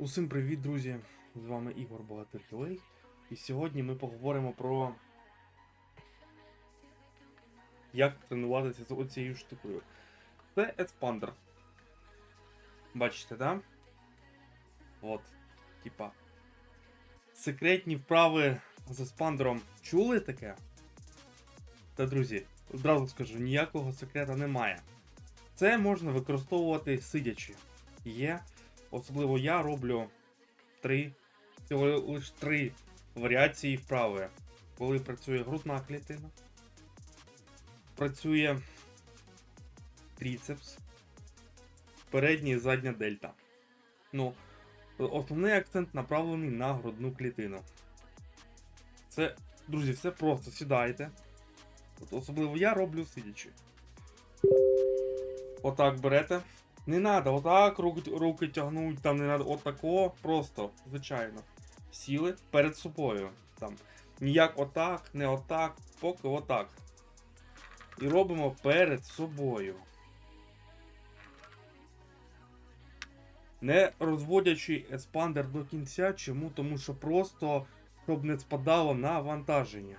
Усім привіт, друзі! З вами Ігор Богатир Хілей. І сьогодні ми поговоримо про як тренуватися з оцією штукою. Це еспандер. Бачите, да? От, типа. Секретні вправи з еспандером. Чули таке? Та, друзі, одразу скажу, ніякого секрета немає. Це можна використовувати сидячи. Є Особливо я роблю три, всього лише три варіації вправи. Коли працює грудна клітина, працює тріцепс, передня і задня дельта. Ну, основний акцент направлений на грудну клітину. Це, друзі, все просто сідайте. От особливо я роблю сидячи. Отак берете. Не надо отак руки, руки тягнуть, там не надо отако, просто, звичайно. Сіли перед собою. Там. Ніяк отак, не отак, поки отак. І робимо перед собою. Не розводячи еспандер до кінця, чому? Тому що просто, щоб не спадало навантаження.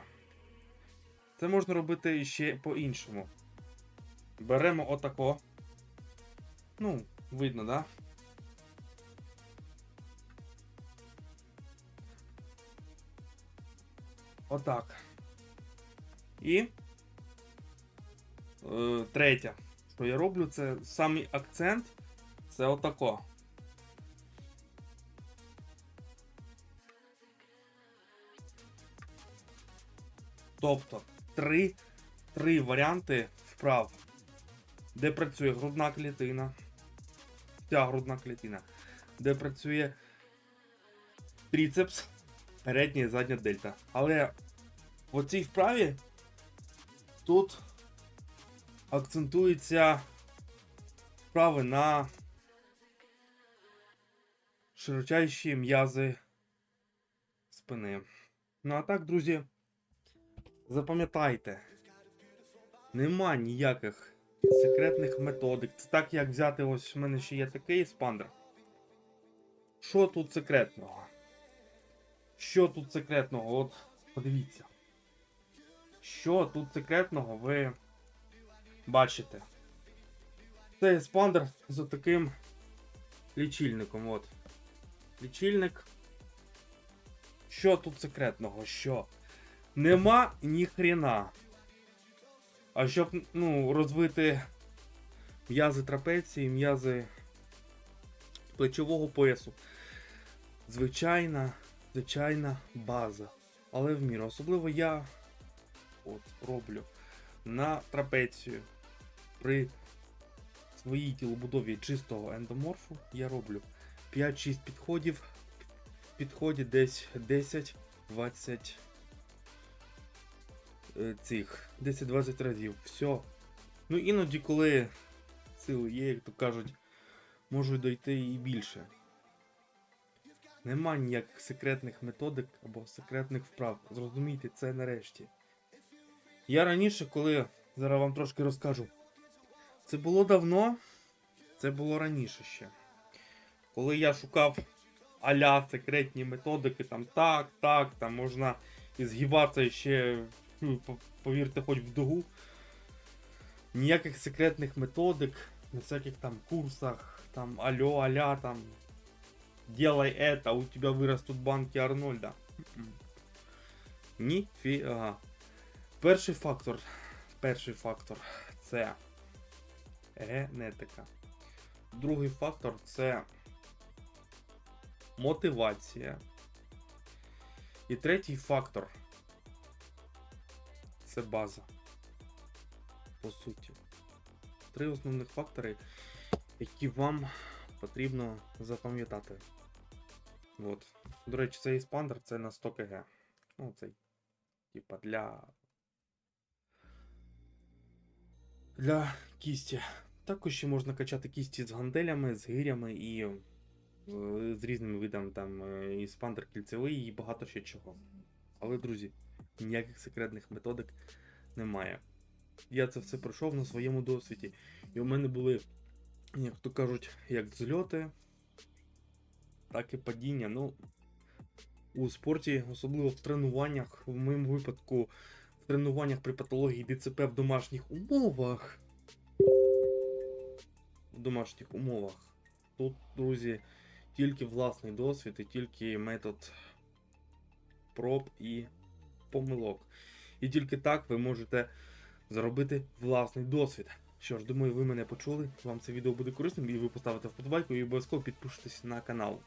Це можна робити ще по-іншому. Беремо отако. Ну, видно, да? Отак. І е, третє, що я роблю, це самий акцент. Це отако. Тобто три, три варіанти вправ, де працює грудна клітина, вся грудна клітина, де працює тріцепс, передня і задня дельта. Але в цій вправі тут акцентуються вправи на широчайші м'язи спини. Ну а так, друзі, запам'ятайте, нема ніяких секретних методик. Це так, як взяти, ось в мене ще є такий еспандер. Що тут секретного? Що тут секретного? От, подивіться. Що тут секретного ви бачите? Це еспандер з таким лічильником. От. Лічильник. Що тут секретного? Що? Нема ні хрена. А щоб ну, розвити м'язи трапеції, м'язи плечового поясу. Звичайна, звичайна база. Але в міру. Особливо я от, роблю на трапецію при своїй тілобудові чистого ендоморфу я роблю 5-6 підходів. В підході десь 10-20 е, цих 10-20 разів. Все. Ну іноді, коли сили є, як то кажуть, можуть дойти і більше. Нема ніяких секретних методик або секретних вправ. Зрозумійте це нарешті. Я раніше, коли зараз вам трошки розкажу, це було давно, це було раніше ще. Коли я шукав аля секретні методики, там так, так, там можна і ще, повірте, хоч в дугу. Ніяких секретних методик, на всяких там курсах, там алло, аля, там делай это, у тебя вырастут банки Арнольда. Ніфіга. Перший фактор. Перший фактор це генетика. Другий фактор це мотивація. І третій фактор це база. По суті. Три основних фактори, які вам потрібно запам'ятати. От. До речі, цей еспандер це на 100 кг. Ну, цей, типа, для. Для кісті. Також ще можна качати кісті з ганделями, з гирями і е, з різними видами там е, і спандер кільцевий і багато ще чого. Але, друзі, ніяких секретних методик немає. Я це все пройшов на своєму досвіді. І у мене були, як то кажуть, як зльоти, так і падіння. Ну, у спорті, особливо в тренуваннях, в моєму випадку, в тренуваннях при патології ДЦП в домашніх умовах. В домашніх умовах. Тут, друзі, тільки власний досвід і тільки метод проб і помилок. І тільки так ви можете заробити власний досвід. Що ж, думаю, ви мене почули. Вам це відео буде корисним, і ви поставите вподобайку і обов'язково підпишитесь на канал.